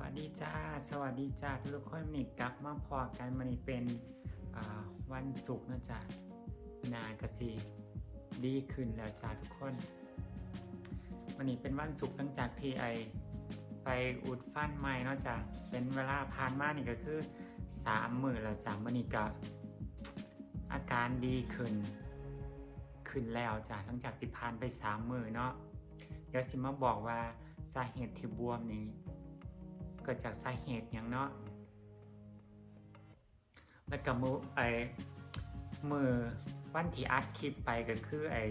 วัสดีจ้า สวัสดีจ้าทุกคนวันนี่กลับมาพอกันมันนี่เป็นวันศุกร์นะจ๊ะนากสีดีขึ้นแล้วจ้าทุกคนวันนี้เป็นวันศุกร์หลังจากที่ไอไปอุดฟันใหม่เนาะจ้ะเป็นเวลาผ่านมานี่ก็คือสามมือแล้วจ้ะมันนี่ก็อาการดีขึ้น ขึ้นแล้วจ้ะหลังจากที่ผ่านไปสามมือเนาะเดี๋ยวสิมาบอกว่าสาเหตุที่บวมนี้ เกิดจากสาเหตุอย่างเนาะแล้วก็มือไอ้มือวันที่อัดคลิปไปก็คือไอ้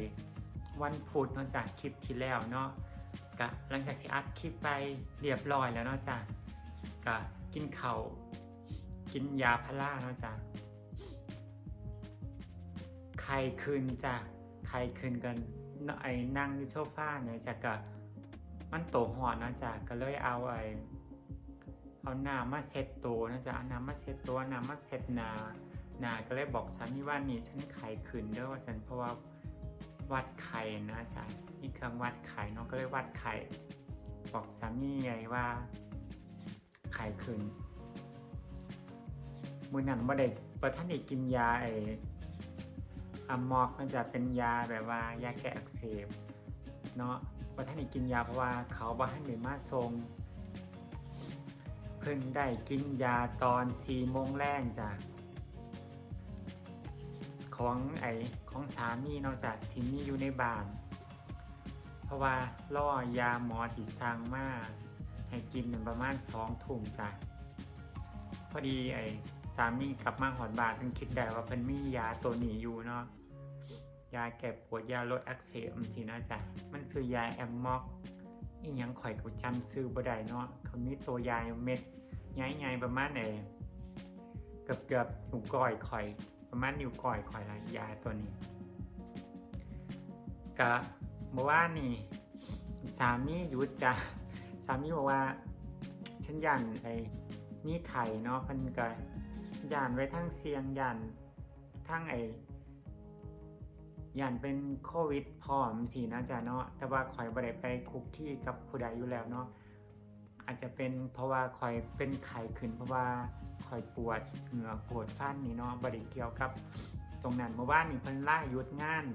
วันพุธเนอกจากคลิปที่แล้วเนาะก็หลังจากที่อัดคลิปไปเรียบร้อยแล้วเนาะจ้ะก็กินเขา่าวกินยาพาราเนาะจ้ะไข้คืนจ้ะไข้คืนกันไอ้นั่งที่โซฟาเนี่ยจ้ะก็มันโตหอนเนาะจ้ะก็เลยเอาไอ้ เอาน้ำมาเซ็ตตัวนะจ๊ะเอาน้ำมาเซ็ตตัวน้ำมาเซ็ตนานาก็เลยบอกสามีว่านี่ฉันไข่ขึ้นเด้อว่าฉันเพราะว่าวัดไข่นะจ๊ะนี่เครื่องวัดไข่เน้องก็เลยวัดไข่บอกสามีไงว่าไข่ขึ้นมือหนังบ่ได้บ่ท่านได้กินยาไออะมอกมันจะเป็นยาแบบว่ายาแก้อักเสบเนาะบ่ท่านได้กินยาเพราะว่าเขาบ่ท่านได้มาทรง เพิ่งได้กินยาตอนสี่โมงแรงจ้ะของไอของสามีนอกจากที่มีอยู่ในบ้าน เพราะว่าล่อยาหมอที่สั่งมาให้กินประมาณสองถุงจ้ะพอดีไอสามีกลับมาหอนบานเพิ่งคิดได้ว่าเพิ่นมียาตัวนี้อยู่เนาะยาแก้ปวดยาลดอักเสบสินะจ๊ะมันคือยาแอมม็อก อีหยังข่อยก็จำซื้อบ่ได้เนาะเขามีตัวยาเม็ดใหญ่ๆประมาณไหนเกือบเกือบๆนิ้วก้อยข่อย ประมาณนิ้วก้อยข่อยละยาตัวนี้ก็เมื่อวานนี่ สามีหยุดจ้ะสามีบอกว่าฉันยันไอ้มีไข่เนาะพันก็ยันไว้ทั้งเสียงยันทั้งไอ้ ย่านเป็นโควิดพร้อมสินะจ๊ะเนาะแต่ว่าข่อยบ่ได้ไปคุกคีกับผู้ใดอยู่แล้วเนาะอาจจะเป็นเพราะว่าข่อยเป็นไข้ขึ้นเพราะว่าข่อยปวดเหงือกปวดฟันนี่เนาะบ่ได้เกี่ยวกับ ตรงนั้นเมื่อวานนี่เพิ่นล่าหยุดงาน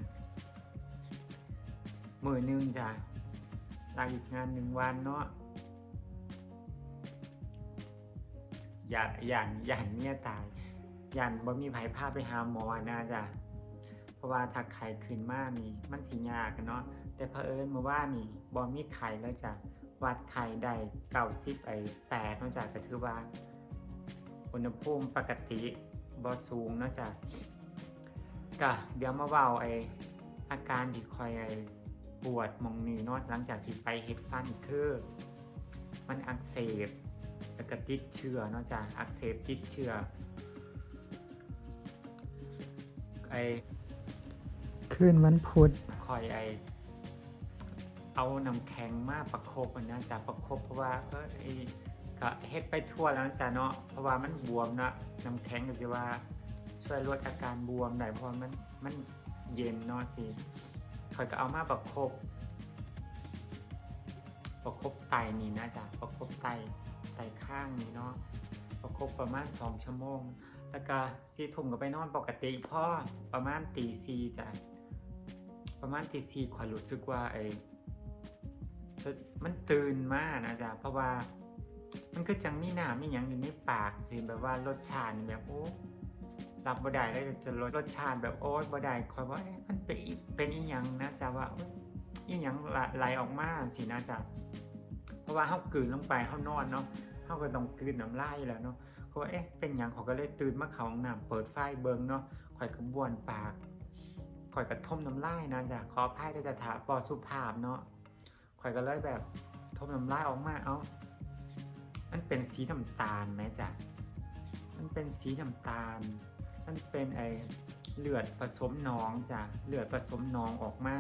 มือนึงจ้ะลาหยุดงานหนึ่งวันเนาะอย่าอย่านย่านเมียตายย่านบ่มีไผพาไปหาหมอนะจ้ะ เพราะว่าถ้าไข่ขึ้นมากนี่ มันสิยากเนาะแต่เผอิญเมื่อว่านี่บอมีไข่แล้วจ้ะวัดไข่ได้เก้าสิบไอแปดนอกจากก็ถือว่า อุณหภูมิปกติบอสูงนอกจากก็เดี๋ยวมาเว้าไออาการที่คอยไอปวดมองนี่นาะหลังจากที่ไปเฮ็ดฟันคือมันอักเสบแล้วก็ติดเชื้อนอกจากอักเสบติดเชื้อไอ คืนวันพุธคอยไอเอาน้ำแข็งมาประคบนะจ๊ะประคบเพราะว่าเออไอก็เฮ็ดไปทั่วแล้วจ๊ะเนาะเพราะว่ามันบวมนะน้ำแข็งก็จะว่าช่วยลดอาการบวมได้เพราะว่ามันมันเย็นเนาะสิคอยก็เอามาประคบประคบไตนี่นะจ๊ะประคบไตไตข้างนี่เนาะประคบประมาณสองชั่วโมง แล้วก็ซีทุ่มก็ไปนอนปกติพ่อประมาณตีซีจ้ะ ประมาณตีสี่ขวัญรู้สึกว่าไอ้มันตื่นมากนะจ๊ะเพราะว่า มันก็จังมีหน้ามีหยังอยู่ในปากสิแบบว่ารสชาติแบบโอ้รับบ่ได้แล้วจะรสรสชาติแบบโอ๊ยบ่ได้คอยว่าเอ๊ะมันเป็นเป็นอีหยังนะจ๊ะว่าอีหยังไหลออกมาสินะจ๊ะเพราะว่าเฮากลืนลงไปเฮานอนเนาะเฮาก็ต้องกลืนน้ำลายแล้วเนาะก็ว่าเอ๊ะเป็นหยังเขาก็เลยตื่นมาเขาห้องน้ำเปิดไฟเบิงเนาะข่อยก็บ้วนปาก ข่อยกระทมน้ำลายนะจ๊ะขออภัยด้วยจะถาปอสุภาพเนาะข่อยก็เลยแบบทมน้ำลายออกมาเอ้ามันเป็นสีน้ำตาลไหมจ๊ะมันเป็นสีน้ำตาล มันเป็นไอเลือดผสมหนองจ้ะเลือดผสมหนองออกมา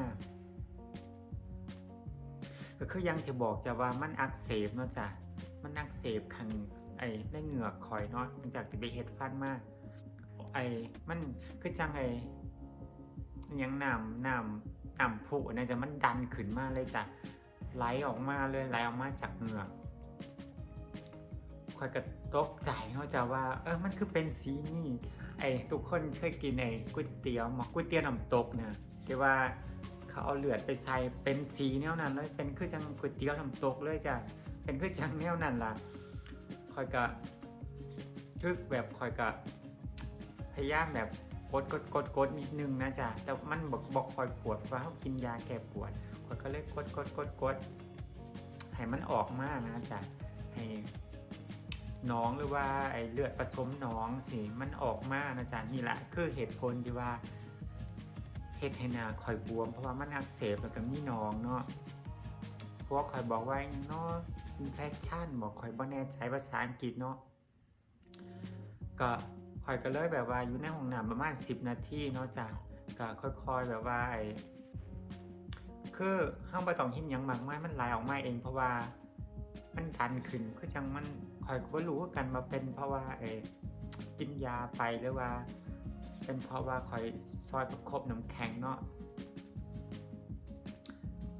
ก็คือยังที่บอกจะว่ามันอักเสบเนาะจ้ะมันอักเสบขังไอ้ในเหงือกข่อยเนาะมันจากที่ไปเฮ็ดฟันมากไอ้มันคือจังไอ้ ยังน้ำน้ำน้ำผุนะจะมันดันขึ้นมาเลยจ้ะไหลออกมาเลยไหลออกมาจากเหงือกคอยกระตกใจเนาะจะว่า เออมันคือเป็นสีนี่ไอ้ทุกคนเคยกินไอ้ก๋วยเตี๋ยวหมอกก๋วยเตี๋ยวน้ำตกเนี่ยที่ว่าเขาเอาเลือดไปใส่เป็นสีแนวนั้นเลยเป็นคือจังก๋วยเตี๋ยวน้ำตกเลยจ้ะเป็นคือจังแนวนั้นล่ะคอยกะคือแบบคอยกะพยายามแบบ กดกดกดกดนิดนึงนะจ๊ะแต่มันบอกบอกคอยปวดเพราะเขากินยาแก้ปวดคอยก็เลยกดกดกดกดให้มันออกมานะจ๊ะให้หน้องหรือว่าไอเลือดผสมหน้องสิมันออกมานะจ๊ะนี่แหละคือเหตุผลที่ว่าเฮ็ดให้นาคอยบวม เพราะว่ามันอักเสบแล้วก็มีหน้องเนาะเพราะว่าคอยบอกว่าเนาะอินเฟคชันบอกคอยบ่แน่ใจภาษาอังกฤษเนาะก็ อยก็เลยแบบว่าอยู่ในห้องน้ำประมาณ10 นาทีเนาะจ้ะก็ค่อยๆแบบว่าไอคือห้ามไปต้องห็นยังมากไมายมันไหลออกมาเอง เพราะว่ามันดันขึ้นคือจังมันคอยก็รู้กันมาเป็นเพราะว่าเออกินยาไปหรือว่า เป็นเพราะว่าคอยซอยประคบน้ำแข็งเนาะ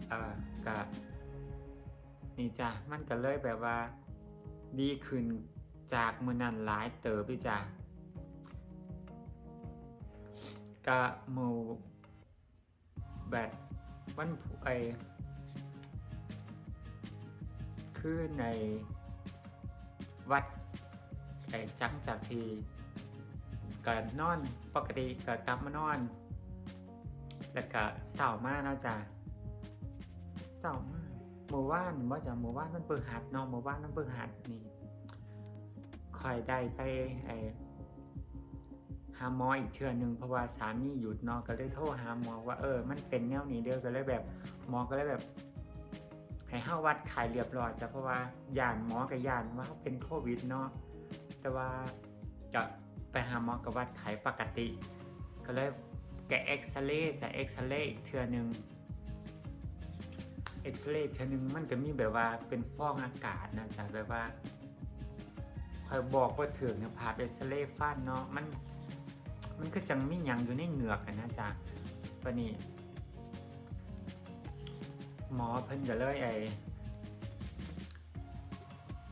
เอ่อก็นี่จ้ะมันก็เลยแบบว่า ดีขึ้นจากมือนันหลายเติบพี่จ้ะ กะหมูแบบวันไอคือในวัดไอจังจากที่ก็นอนปกติก็กลับมานอน แล้วก็เศร้ามากเนาะจ้ะเศร้ามากหมู่บ้านว่าจะหมู่บ้านมันเปิดหัดนาะหมู่บ้านมันเปิดหัดนี่คอยได้ไปไอ หาหมออีกเทื่อหนึ่งเพราะว่าสามีหยุดนาะก็เลยโทรหาหมอว่าเออ มันเป็นแนวนี้เด้อก็เลยแบบหมอก็เลยแบบให้เฮาวัดไข้เรียบร้อยจ้ะเพราะว่าย่านหมอกับย่านว่าเราเป็นโควิดเนาะแต่ว่าจะไปหาหมอกับวัดไข้ปกติ ก็เลยแกเอ็กซเรย์จะเอ็กซเรย์อีกเทื่อหนึงเอ็กซเรย์เทื่อหนึงมันก็มีแบบว่าเป็นฟองอากาศนะจ๊ะแบบว่าคอยบอกว่าถึงเนี่ยผ่าเอ็กซเรย์ฟันเนาะมัน มันก็จังมีหยังอยู่ในเหงือกนะจ๊ะปนี่หมอเพิ่นก็เลยไอ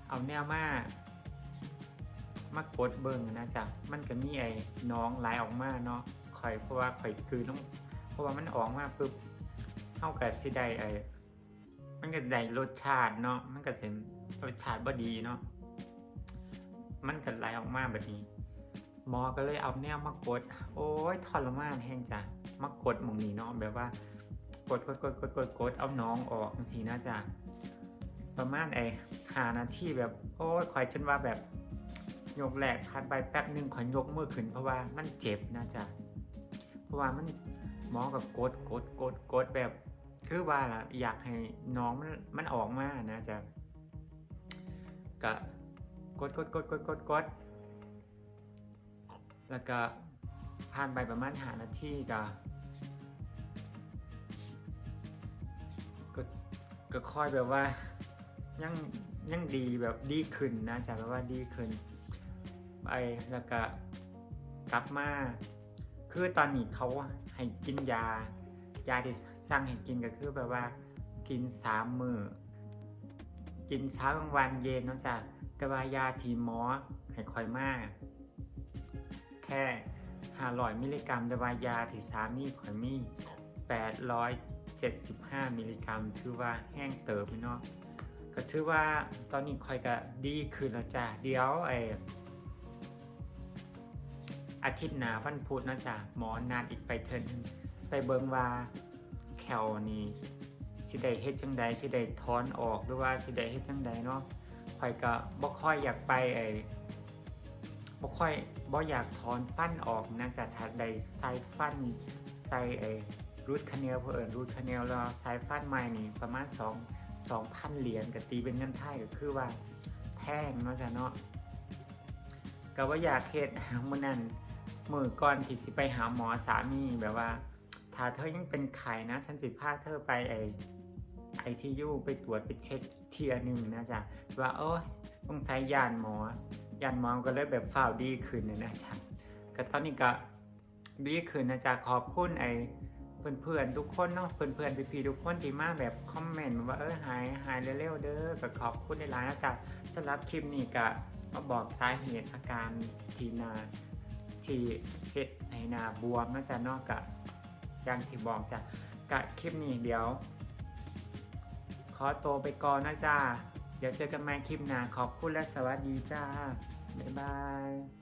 เอาแนวมามากดเบิ่งนะจ๊ะมันก็มีไอ้น้องไหลออกมาเนาะข่อยเพราะว่าข่อยคือต้อง เพราะว่ามันออกมาปุ๊บเฮาก็สิได้ไอ้มันก็ได้รสชาติเนาะมันก็เสิรสชาติบ่ดีเนาะมันก็ไหลออกมาแบบนี้ หมอก็เลยเอาแนวมากด โอ้ยทรมานแห้งจ้ะมากดมองนี้เนาะแบบว่ากดกดกดกดกดกดเอาน้องออกสีน่าจะประมาณไอ้หานาทีแบบ โอ้ยคอยจนว่าแบบยกแหลกผ่านไปแป๊บหนึ่งขอยยกมือขึ้นเพราะว่ามันเจ็บนะจ๊ะเพราะว่ามันหมอกับกดกดกดกดแบบ คือว่าล่ะอยากให้น้องมันมันออกมานะจ๊ะก็กดกดกดกดกดกด แล้วก็ผ่านไปประมาณหานาทีก็ก็ก็ค่อยแบบว่ายังยังดีแบบดีขึ้นนะจากแบบว่าดีขึ้นไปแล้วก็กลับมาคือตอนนี้เขาให้กินยา ยาที่สั่งให้กินก็คือแบบว่ากินสามมือกินเช้ากลางวันเย็นนะจ้ะแต่ว่ายาทีหมอให้คอยมาก แค่ห้าร้อยมิลลิกรัมแต่ว่ายาที่สามีคอยมีแปดร้อย75มิลลิกรัมถือว่าแห้งเติบเนาะก็ถือว่าตอนนี้ค่อยก็ดีขึ้นแล้วจ้ะเดี๋ยวไออาทิตย์หน้าวันพุธนะจ๊ะหมอนานอีกไปเทินไปเบิงว่าแคลนี่สิได้เฮ็ดจังใดสิได้ถอนออกหรือว่าสิได้เฮ็ดจังใดเนาะค่อยก็บ่ค่อยอยากไปไอ บ่ค่อยบ่อยากถอนฟันออกนะจะถ้าได้ใส่ฟันใส่ไอรูทคาเนลเพื่อเอิญรูทคาเนลแล้วสายฟันใหม่นี่ประมาณ2 2,000เหรียญกับตีเป็นเงินไทยก็คือว่าแพงเนาะจ้ะเนาะก็ว่าอยากเฮ็ดมื้อนั้นมื้อก่อนที่สิไปหาหมอสามีแบบว่า ถ้าเธอยังเป็นไข้นะฉันสิพาเธอไปไอไอซียูไปตรวจไปเช็คเทียหนึ่งนะจ๊ะว่าโอ้ยต้องใช้ยานหมอ ยานมองก็เลยแบบฝ้าวดีขึ้นนะนะจ๊ะก็ตอนนี้ก็ดีขึ้นนะจ๊ะขอบคุณไอปเพื่อนๆทุกคนเนาะเพื่อนๆพี่ๆทุกคนที่มาแบบคอมเมนต์ว่าเออหายหายเร็วๆเด้อก็ขอบคุณในไลน์นะจ๊ะสำหรับคลิปนี้ก็มาบอกสาเหตุอาการทีนาที่เฮ็ดให้นาบวมนะจ๊ะนอกกะอย่างที่บอกจ้ะกะคลิปนี้เดี๋ยว ขอตัวไปก่อนนะจ๊ะ เดี๋ยวเจอกันใหม่คลิปหน้าขอบคุณและสวัสดีจ้า บ๊ายบาย